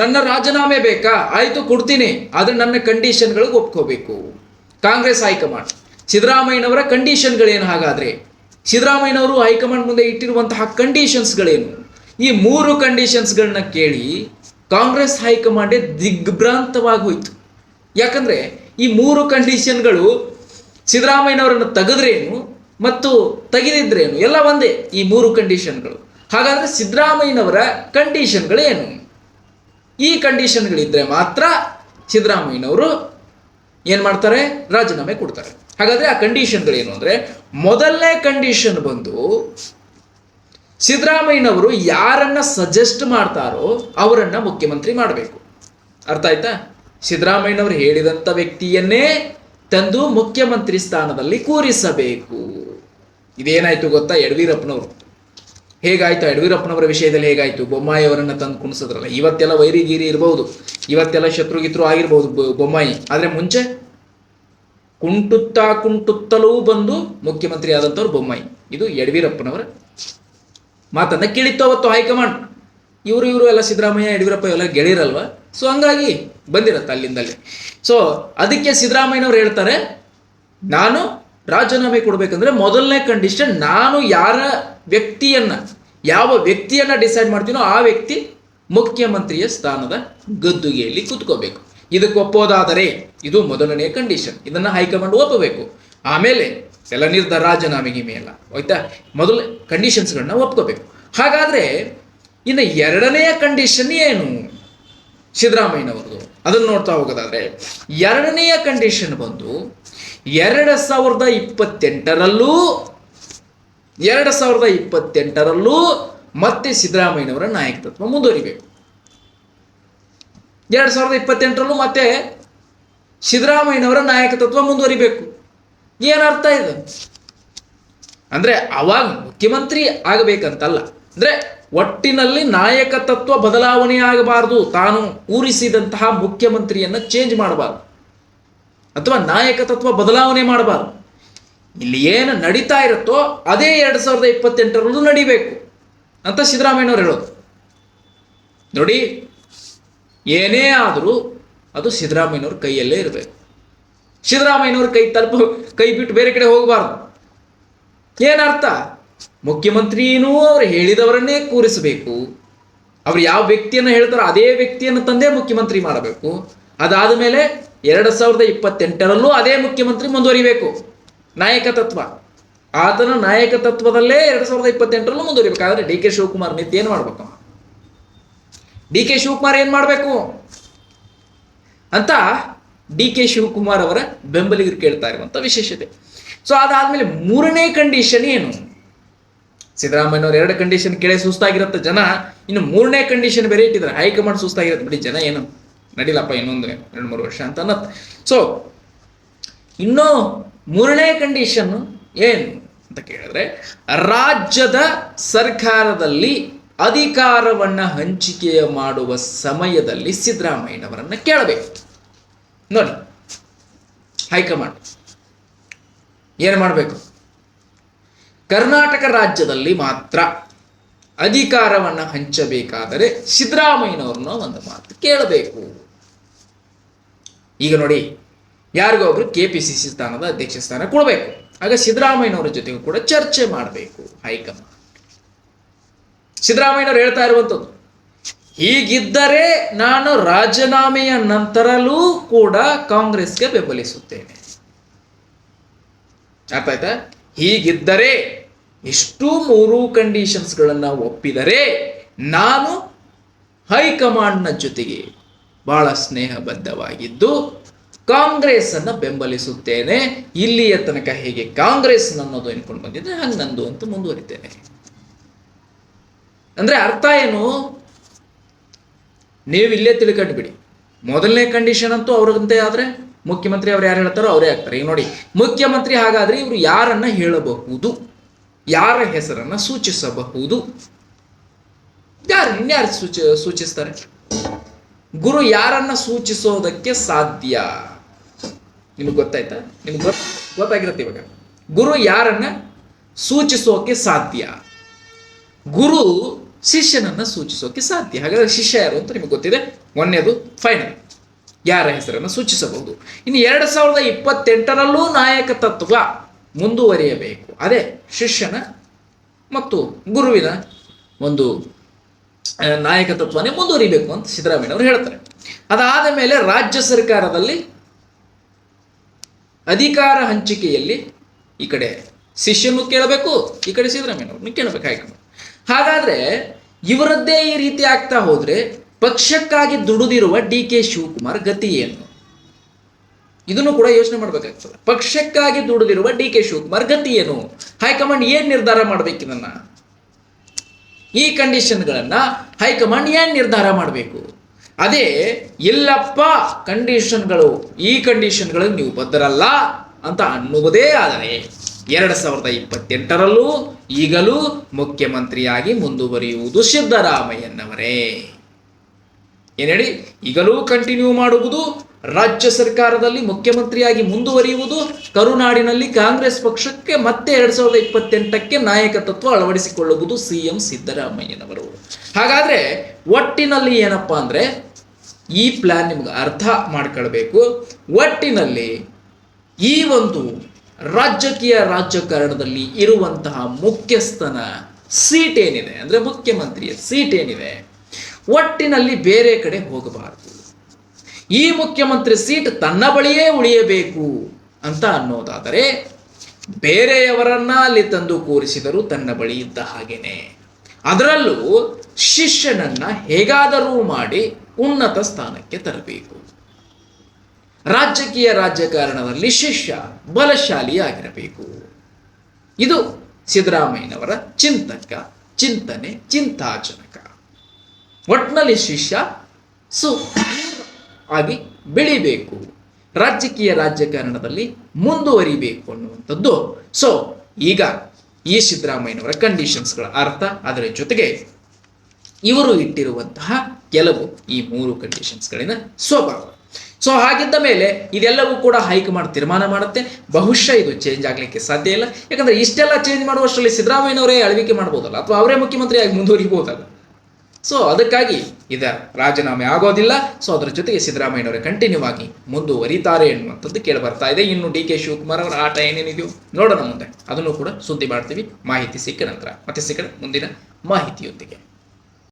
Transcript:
ನನ್ನ ರಾಜೀನಾಮೆ ಬೇಕಾ? ಆಯಿತು, ಕೊಡ್ತೀನಿ. ಆದ್ರೆ ನನ್ನ ಕಂಡೀಷನ್ಗಳಿಗೆ ಒಪ್ಕೋಬೇಕು. Congress high command. ಸಿದ್ದರಾಮಯ್ಯನವರ ಕಂಡೀಷನ್ಗಳೇನು ಹಾಗಾದ್ರೆ? ಸಿದ್ದರಾಮಯ್ಯನವರು ಹೈಕಮಾಂಡ್ ಮುಂದೆ ಇಟ್ಟಿರುವಂತಹ ಕಂಡೀಷನ್ಸ್ಗಳೇನು? ಈ ಮೂರು ಕಂಡೀಷನ್ಸ್ಗಳನ್ನ ಕೇಳಿ ಕಾಂಗ್ರೆಸ್ ಹೈಕಮಾಂಡೇ ದಿಗ್ಭ್ರಾಂತವಾಗಿ ಹೋಯಿತು. ಯಾಕಂದ್ರೆ ಈ ಮೂರು ಕಂಡೀಷನ್ಗಳು ಸಿದ್ದರಾಮಯ್ಯನವರನ್ನು ತೆಗೆದ್ರೇನು ಮತ್ತು ತೆಗೆದಿದ್ರೇನು? ಎಲ್ಲ ಒಂದೇ ಈ ಮೂರು ಕಂಡೀಷನ್ಗಳು. ಹಾಗಾದ್ರೆ ಸಿದ್ದರಾಮಯ್ಯನವರ ಕಂಡೀಷನ್ಗಳೇನು? ಈ ಕಂಡೀಷನ್ಗಳಿದ್ದರೆ ಮಾತ್ರ ಸಿದ್ದರಾಮಯ್ಯನವರು ಏನು ಮಾಡ್ತಾರೆ? ರಾಜೀನಾಮೆ ಕೊಡ್ತಾರೆ. ಹಾಗಾದರೆ ಆ ಕಂಡೀಷನ್ಗಳೇನು ಅಂದರೆ, ಮೊದಲನೇ ಕಂಡೀಷನ್ ಬಂದು ಸಿದ್ದರಾಮಯ್ಯನವರು ಯಾರನ್ನ ಸಜೆಸ್ಟ್ ಮಾಡ್ತಾರೋ ಅವರನ್ನು ಮುಖ್ಯಮಂತ್ರಿ ಮಾಡಬೇಕು. ಅರ್ಥ ಆಯ್ತಾ? ಸಿದ್ದರಾಮಯ್ಯನವರು ಹೇಳಿದಂಥ ವ್ಯಕ್ತಿಯನ್ನೇ ತಂದು ಮುಖ್ಯಮಂತ್ರಿ ಸ್ಥಾನದಲ್ಲಿ ಕೂರಿಸಬೇಕು. ಇದೇನಾಯಿತು ಗೊತ್ತಾ? ಯಡಿಯೂರಪ್ಪನವರು. ಹೇಗಾಯ್ತು? ಯಡಿಯೂರಪ್ಪನವರ ವಿಷಯದಲ್ಲಿ ಹೇಗಾಯ್ತು? ಬೊಮ್ಮಾಯಿ ಅವರನ್ನ ತಂದು ಕುಣಿಸಿದ್ರಲ್ಲ. ಇವತ್ತೆಲ್ಲ ವೈರಿ ಗೀರಿ ಇರಬಹುದು ಇವತ್ತೆಲ್ಲ ಶತ್ರುಗಿತ್ರು ಆಗಿರ್ಬಹುದು ಬೊಮ್ಮಾಯಿ. ಆದ್ರೆ ಮುಂಚೆ ಕುಂಟುತ್ತಾ ಕುಂಟುತ್ತಲೂ ಬಂದು ಮುಖ್ಯಮಂತ್ರಿ ಆದಂಥವ್ರು ಬೊಮ್ಮಾಯಿ. ಇದು ಯಡಿಯೂರಪ್ಪನವರ ಮಾತನ್ನ ಕೇಳಿತ್ತು ಅವತ್ತು ಹೈಕಮಾಂಡ್. ಇವರು ಇವರು ಎಲ್ಲ ಸಿದ್ದರಾಮಯ್ಯ, ಯಡಿಯೂರಪ್ಪ ಎಲ್ಲ ಗೆಳೆಯರಲ್ವಾ? ಸೊ ಹಂಗಾಗಿ ಬಂದಿರತ್ತೆ ಅಲ್ಲಿಂದಲೇ. ಸೊ ಅದಕ್ಕೆ ಸಿದ್ದರಾಮಯ್ಯನವ್ರು ಹೇಳ್ತಾರೆ, ನಾನು ರಾಜೀನಾಮೆ ಕೊಡಬೇಕಂದ್ರೆ ಮೊದಲನೇ ಕಂಡೀಷನ್ ನಾನು ಯಾರ ವ್ಯಕ್ತಿಯನ್ನ, ಯಾವ ವ್ಯಕ್ತಿಯನ್ನ ಡಿಸೈಡ್ ಮಾಡ್ತೀನೋ ಆ ವ್ಯಕ್ತಿ ಮುಖ್ಯಮಂತ್ರಿಯ ಸ್ಥಾನದ ಗದ್ದುಗೆಯಲ್ಲಿ ಕೂತ್ಕೋಬೇಕು. ಇದಕ್ಕೆ ಒಪ್ಪೋದಾದರೆ ಇದು ಮೊದಲನೇ ಕಂಡೀಷನ್ ಇದನ್ನ ಹೈಕಮಾಂಡ್ ಒಪ್ಪಬೇಕು. ಆಮೇಲೆ ಎಲ್ಲ ನಿರ್ಧಾರ ರಾಜೀನಾಮೆಗೆ ಮೇಲ, ಆಯ್ತಾ? ಮೊದಲ ಕಂಡೀಷನ್ಸ್ಗಳನ್ನ ಒಪ್ಕೋಬೇಕು. ಹಾಗಾದ್ರೆ ಇನ್ನು ಎರಡನೆಯ ಕಂಡೀಷನ್ ಏನು? ಸಿದ್ದರಾಮಯ್ಯನವ್ರದ್ದು. ಅದನ್ನು ನೋಡ್ತಾ ಹೋಗೋದಾದ್ರೆ, ಎರಡನೆಯ ಕಂಡೀಷನ್ ಬಂದು ಎರಡು ಸಾವಿರದ ಇಪ್ಪತ್ತೆಂಟರಲ್ಲೂ, ಎರಡು ಸಾವಿರದ ಇಪ್ಪತ್ತೆಂಟರಲ್ಲೂ ಮತ್ತೆ ಸಿದ್ದರಾಮಯ್ಯನವರ ನಾಯಕತ್ವ ಮುಂದುವರಿಬೇಕು ಎರಡು ಸಾವಿರದ ಇಪ್ಪತ್ತೆಂಟರಲ್ಲೂ ಮತ್ತೆ ಸಿದ್ದರಾಮಯ್ಯನವರ ನಾಯಕತ್ವ ಮುಂದುವರಿಬೇಕು. ಏನರ್ಥ ಇದು? ಅಂದರೆ ಅವಾಗ ಮುಖ್ಯಮಂತ್ರಿ ಆಗಬೇಕಂತಲ್ಲ. ಅಂದರೆ ಒಟ್ಟಿನಲ್ಲಿ ನಾಯಕತ್ವ ಬದಲಾವಣೆ ಆಗಬಾರದು. ತಾನು ಊರಿಸಿದಂತಹ ಮುಖ್ಯಮಂತ್ರಿಯನ್ನು ಚೇಂಜ್ ಮಾಡಬಾರದು. ಅಥವಾ ನಾಯಕತತ್ವ ಬದಲಾವಣೆ ಮಾಡಬಾರ್ದು. ಇಲ್ಲಿ ಏನು ನಡೀತಾ ಇರುತ್ತೋ ಅದೇ ಎರಡು ಸಾವಿರದ ಇಪ್ಪತ್ತೆಂಟರಲ್ಲೂ ನಡಿಬೇಕು ಅಂತ ಸಿದ್ದರಾಮಯ್ಯನವ್ರು ಹೇಳೋದು. ನೋಡಿ, ಏನೇ ಆದರೂ ಅದು ಸಿದ್ದರಾಮಯ್ಯನವ್ರ ಕೈಯಲ್ಲೇ ಇರಬೇಕು. ಸಿದ್ದರಾಮಯ್ಯನವ್ರ ಕೈ ತಲುಪ, ಕೈ ಬಿಟ್ಟು ಬೇರೆ ಕಡೆ ಹೋಗಬಾರ್ದು. ಏನರ್ಥ? ಮುಖ್ಯಮಂತ್ರಿನೂ ಅವ್ರು ಹೇಳಿದವರನ್ನೇ ಕೂರಿಸಬೇಕು. ಅವ್ರು ಯಾವ ವ್ಯಕ್ತಿಯನ್ನು ಹೇಳ್ತಾರೋ ಅದೇ ವ್ಯಕ್ತಿಯನ್ನು ತಂದೇ ಮುಖ್ಯಮಂತ್ರಿ ಮಾಡಬೇಕು. ಅದಾದ ಮೇಲೆ ಎರಡು ಸಾವಿರದ ಇಪ್ಪತ್ತೆಂಟರಲ್ಲೂ ಅದೇ ಮುಖ್ಯಮಂತ್ರಿ ಮುಂದುವರಿಬೇಕು. ನಾಯಕತತ್ವ ಆತನ ನಾಯಕತತ್ವದಲ್ಲೇ ಎರಡು ಸಾವಿರದ ಇಪ್ಪತ್ತೆಂಟರಲ್ಲೂ ಮುಂದುವರಿಬೇಕಾದ್ರೆ ಡಿ ಕೆ ಶಿವಕುಮಾರ್ ನಿತ್ಯ ಏನು ಮಾಡ್ಬೇಕು? ಡಿ ಕೆ ಶಿವಕುಮಾರ್ ಏನು ಮಾಡಬೇಕು? ಅಂತ ಡಿ ಕೆ ಶಿವಕುಮಾರ್ ಅವರ ಬೆಂಬಲಿಗರು ಕೇಳ್ತಾ ಇರುವಂತ ವಿಶೇಷತೆ. ಸೊ ಅದಾದ್ಮೇಲೆ ಮೂರನೇ ಕಂಡೀಷನ್ ಏನು? ಸಿದ್ದರಾಮಯ್ಯನವ್ರು ಎರಡು ಕಂಡೀಷನ್ ಕೇಳಿ ಸುಸ್ತಾಗಿರುತ್ತೆ ಜನ. ಇನ್ನು ಮೂರನೇ ಕಂಡೀಷನ್ ಬೇರೆ ಇಟ್ಟಿದ್ದಾರೆ ಹೈಕಮಾಂಡ್ ಸುಸ್ತಾಗಿರುತ್ತೆ. ಬಿಡಿ ಜನ ಏನು ನಡಿಲಪ್ಪ ಇನ್ನೊಂದು ಎರಡು ಮೂರು ವರ್ಷ ಅಂತ ಅನ್ನತ್ ಸೊ ಇನ್ನೂ ಮೂರನೇ ಕಂಡೀಷನ್ ಏನು ಅಂತ ಕೇಳಿದ್ರೆ, ರಾಜ್ಯದ ಸರ್ಕಾರದಲ್ಲಿ ಅಧಿಕಾರವನ್ನ ಹಂಚಿಕೆ ಮಾಡುವ ಸಮಯದಲ್ಲಿ ಸಿದ್ದರಾಮಯ್ಯನವರನ್ನ ಕೇಳಬೇಕು. ನೋಡಿ, ಹೈಕಮಾಂಡ್ ಏನು ಮಾಡಬೇಕು? ಕರ್ನಾಟಕ ರಾಜ್ಯದಲ್ಲಿ ಮಾತ್ರ ಅಧಿಕಾರವನ್ನ ಹಂಚಬೇಕಾದರೆ ಸಿದ್ದರಾಮಯ್ಯನವ್ರನ್ನ ಒಂದು ಮಾತು ಕೇಳಬೇಕು. ಈಗ ನೋಡಿ, ಯಾರಿಗೋ ಒಬ್ರು ಕೆ ಪಿ ಸಿ ಸಿ ಸ್ಥಾನದ ಅಧ್ಯಕ್ಷ ಸ್ಥಾನ ಕೊಡಬೇಕು. ಆಗ ಸಿದ್ದರಾಮಯ್ಯನವರ ಜೊತೆಗೂ ಕೂಡ ಚರ್ಚೆ ಮಾಡಬೇಕು ಹೈಕಮಾಂಡ್. ಸಿದ್ದರಾಮಯ್ಯನವರು ಹೇಳ್ತಾ ಇರುವಂಥದ್ದು, ಹೀಗಿದ್ದರೆ ನಾನು ರಾಜೀನಾಮೆಯ ನಂತರಲೂ ಕೂಡ ಕಾಂಗ್ರೆಸ್ಗೆ ಬೆಂಬಲಿಸುತ್ತೇನೆ. ಅರ್ಥ ಆಯ್ತಾ? ಹೀಗಿದ್ದರೆ ಇಷ್ಟು ಮೂರು ಕಂಡೀಷನ್ಸ್ಗಳನ್ನು ಒಪ್ಪಿದರೆ ನಾನು ಹೈಕಮಾಂಡ್ನ ಜೊತೆಗೆ ಬಹಳ ಸ್ನೇಹಬದ್ಧವಾಗಿದ್ದು ಕಾಂಗ್ರೆಸ್ ಅನ್ನ ಬೆಂಬಲಿಸುತ್ತೇನೆ. ಇಲ್ಲಿಯ ತನಕ ಹೇಗೆ ಕಾಂಗ್ರೆಸ್ ಅನ್ನೋದು ಎನ್ಕೊಂಡು ಬಂದಿದ್ದೆ ಹಂಗೆ ನಂದು ಅಂತ ಮುಂದುವರಿತೇನೆ. ಅಂದ್ರೆ ಅರ್ಥ ಏನು? ನೀವು ಇಲ್ಲೇ ತಿಳ್ಕೊಂಡು ಬಿಡಿ. ಮೊದಲನೇ ಕಂಡೀಷನ್ ಅಂತೂ ಅವ್ರಿಗಂತೆ ಆದ್ರೆ ಮುಖ್ಯಮಂತ್ರಿ ಅವ್ರು ಯಾರು ಹೇಳ್ತಾರೋ ಅವರೇ ಆಗ್ತಾರೆ. ಈಗ ನೋಡಿ, ಮುಖ್ಯಮಂತ್ರಿ ಹಾಗಾದ್ರೆ ಇವರು ಯಾರನ್ನ ಹೇಳಬಹುದು? ಯಾರ ಹೆಸರನ್ನ ಸೂಚಿಸಬಹುದು? ಯಾರು ಇನ್ಯಾರು ಸೂಚ, ಸೂಚಿಸ್ತಾರೆ? ಗುರು ಯಾರನ್ನ ಸೂಚಿಸೋದಕ್ಕೆ ಸಾಧ್ಯ? ನಿಮಗೆ ಗೊತ್ತಾಯ್ತಾ? ನಿಮ್ಗೆ ಗೊತ್ತ ಗೊತ್ತಾಗಿರುತ್ತೆ ಇವಾಗ. ಗುರು ಯಾರನ್ನ ಸೂಚಿಸೋಕೆ ಸಾಧ್ಯ? ಗುರು ಶಿಷ್ಯನನ್ನ ಸೂಚಿಸೋಕೆ ಸಾಧ್ಯ. ಹಾಗಾದ್ರೆ ಶಿಷ್ಯ ಯಾರು ಅಂತ ನಿಮಗೆ ಗೊತ್ತಿದೆ. ಒಂದನೇದು ಫೈನಲ್ ಯಾರ ಹೆಸರನ್ನು ಸೂಚಿಸಬಹುದು? ಇನ್ನು ಎರಡು ಸಾವಿರದ ಇಪ್ಪತ್ತೆಂಟರಲ್ಲೂ ನಾಯಕ ತತ್ವ ಮುಂದುವರಿಯಬೇಕು. ಅದೇ ಶಿಷ್ಯನ ಮತ್ತು ಗುರುವಿನ ಒಂದು ನಾಯಕತ್ವನೇ ಮುಂದುವರಿಬೇಕು ಅಂತ ಸಿದ್ದರಾಮಯ್ಯ ಅವರು ಹೇಳ್ತಾರೆ. ಅದಾದ ಮೇಲೆ ರಾಜ್ಯ ಸರ್ಕಾರದಲ್ಲಿ ಅಧಿಕಾರ ಹಂಚಿಕೆಯಲ್ಲಿ ಈ ಕಡೆ ಶಿಷ್ಯನು ಕೇಳಬೇಕು, ಈ ಕಡೆ ಸಿದ್ದರಾಮಯ್ಯನವ್ರನ್ನು ಕೇಳಬೇಕು ಹೈಕಮಾಂಡ್. ಹಾಗಾದ್ರೆ ಇವರದ್ದೇ ಈ ರೀತಿ ಆಗ್ತಾ ಹೋದ್ರೆ ಪಕ್ಷಕ್ಕಾಗಿ ದುಡಿದಿರುವ ಡಿ ಕೆ ಶಿವಕುಮಾರ್ ಗತಿ ಏನು? ಇದನ್ನು ಕೂಡ ಯೋಚನೆ ಮಾಡಬೇಕಾಗ್ತದೆ. ಪಕ್ಷಕ್ಕಾಗಿ ದುಡಿದಿರುವ ಡಿ ಕೆ ಶಿವಕುಮಾರ್ ಗತಿ ಏನು? ಹೈಕಮಾಂಡ್ ಏನ್ ನಿರ್ಧಾರ ಮಾಡ್ಬೇಕು ಇದನ್ನ? ಈ ಕಂಡೀಷನ್ಗಳನ್ನು ಹೈಕಮಾಂಡ್ ಏನು ನಿರ್ಧಾರ ಮಾಡಬೇಕು? ಅದೇ, ಇಲ್ಲಪ್ಪ, ಕಂಡೀಷನ್ಗಳು, ಈ ಕಂಡೀಷನ್ಗಳನ್ನು ನೀವು ಬದ್ಧರಲ್ಲ ಅಂತ ಅನ್ನುವುದೇ ಆದರೆ, ಎರಡು ಸಾವಿರದ ಇಪ್ಪತ್ತೆಂಟರಲ್ಲೂ ಈಗಲೂ ಮುಖ್ಯಮಂತ್ರಿಯಾಗಿ ಮುಂದುವರಿಯುವುದು ಸಿದ್ದರಾಮಯ್ಯನವರೇ. ಏನ್ ಹೇಳಿ ಈಗಲೂ ಕಂಟಿನ್ಯೂ ಮಾಡುವುದು ರಾಜ್ಯ ಸರ್ಕಾರದಲ್ಲಿ ಮುಖ್ಯಮಂತ್ರಿಯಾಗಿ ಮುಂದುವರಿಯುವುದು, ಕರುನಾಡಿನಲ್ಲಿ ಕಾಂಗ್ರೆಸ್ ಪಕ್ಷಕ್ಕೆ ಮತ್ತೆ ಎರಡ್ ಸಾವಿರದ ಇಪ್ಪತ್ತೆಂಟಕ್ಕೆ ನಾಯಕತ್ವ ಅಳವಡಿಸಿಕೊಳ್ಳುವುದು ಸಿಎಂ ಸಿದ್ದರಾಮಯ್ಯನವರು. ಹಾಗಾದ್ರೆ ಒಟ್ಟಿನಲ್ಲಿ ಏನಪ್ಪಾ ಅಂದ್ರೆ, ಈ ಪ್ಲಾನ್ ನಿಮ್ಗೆ ಅರ್ಥ ಮಾಡ್ಕೊಳ್ಬೇಕು. ಒಟ್ಟಿನಲ್ಲಿ ಈ ಒಂದು ರಾಜಕೀಯ ರಾಜಕಾರಣದಲ್ಲಿ ಇರುವಂತಹ ಮುಖ್ಯಸ್ಥನ ಸೀಟ್ ಏನಿದೆ ಅಂದ್ರೆ ಮುಖ್ಯಮಂತ್ರಿಯ ಸೀಟ್ ಏನಿದೆ ಒಟ್ಟಿನಲ್ಲಿ ಬೇರೆ ಕಡೆ ಹೋಗಬಾರದು. ಈ ಮುಖ್ಯಮಂತ್ರಿ ಸೀಟ್ ತನ್ನ ಬಳಿಯೇ ಉಳಿಯಬೇಕು ಅಂತ ಅನ್ನೋದಾದರೆ ಬೇರೆಯವರನ್ನ ಅಲ್ಲಿ ತಂದು ಕೂರಿಸಿದರೂ ತನ್ನ ಬಳಿ ಇದ್ದ ಹಾಗೇನೆ. ಅದರಲ್ಲೂ ಶಿಷ್ಯನನ್ನ ಹೇಗಾದರೂ ಮಾಡಿ ಉನ್ನತ ಸ್ಥಾನಕ್ಕೆ ತರಬೇಕು. ರಾಜಕೀಯ ರಾಜಕಾರಣದಲ್ಲಿ ಶಿಷ್ಯ ಬಲಶಾಲಿಯಾಗಿರಬೇಕು. ಇದು ಸಿದ್ದರಾಮಯ್ಯನವರ ಚಿಂತಕ, ಚಿಂತನೆ, ಚಿಂತಾಜನಕ. ಒಟ್ನಲ್ಲಿ ಶಿಷ್ಯ ಸು ಆಗಿ ಬೆಳಿಬೇಕು. ರಾಜಕೀಯ ರಾಜಕಾರಣದಲ್ಲಿ ಮುಂದುವರಿಬೇಕು ಅನ್ನುವಂಥದ್ದು. ಸೊ ಈಗ ಈ ಸಿದ್ದರಾಮಯ್ಯನವರ ಕಂಡೀಷನ್ಸ್ಗಳ ಅರ್ಥ, ಅದರ ಜೊತೆಗೆ ಇವರು ಇಟ್ಟಿರುವಂತಹ ಕೆಲವು ಈ ಮೂರು ಕಂಡೀಷನ್ಸ್ಗಳಿನ ಸ್ವಭಾವ. ಸೊ ಹಾಗಿದ್ದ ಮೇಲೆ ಇದೆಲ್ಲವೂ ಕೂಡ ಹೈಕಮಾಂಡ್ ತೀರ್ಮಾನ ಮಾಡುತ್ತೆ. ಬಹುಶಃ ಇದು ಚೇಂಜ್ ಆಗಲಿಕ್ಕೆ ಸಾಧ್ಯ ಇಲ್ಲ. ಯಾಕಂದ್ರೆ ಇಷ್ಟೆಲ್ಲ ಚೇಂಜ್ ಮಾಡುವಷ್ಟರಲ್ಲಿ ಸಿದ್ದರಾಮಯ್ಯನವರೇ ಅಳವಿಕೆ ಮಾಡ್ಬೋದಲ್ಲ, ಅಥವಾ ಅವರೇ ಮುಖ್ಯಮಂತ್ರಿಯಾಗಿ ಮುಂದುವರಿಬಹುದಲ್ಲ ಸೊ ಅದಕ್ಕಾಗಿ ಇದ ರಾಜೀನಾಮೆ ಆಗೋದಿಲ್ಲ. ಸೊ ಅದರ ಜೊತೆಗೆ ಸಿದ್ದರಾಮಯ್ಯನವರೇ ಕಂಟಿನ್ಯೂ ಆಗಿ ಮುಂದುವರಿತಾರೆ ಎನ್ನುವಂಥದ್ದು ಕೇಳಿ ಬರ್ತಾ ಇದೆ. ಇನ್ನು ಡಿ ಕೆ ಶಿವಕುಮಾರ್ ಅವರ ಆಟ ಏನೇನಿದೆಯೋ ನೋಡೋಣ ಮುಂದೆ. ಅದನ್ನು ಕೂಡ ಸುದ್ದಿ ಮಾಡ್ತೀವಿ. ಮಾಹಿತಿ ಸಿಕ್ಕ ನಂತರ ಮತ್ತೆ ಸಿಕ್ಕ ಮುಂದಿನ ಮಾಹಿತಿಯೊಂದಿಗೆ.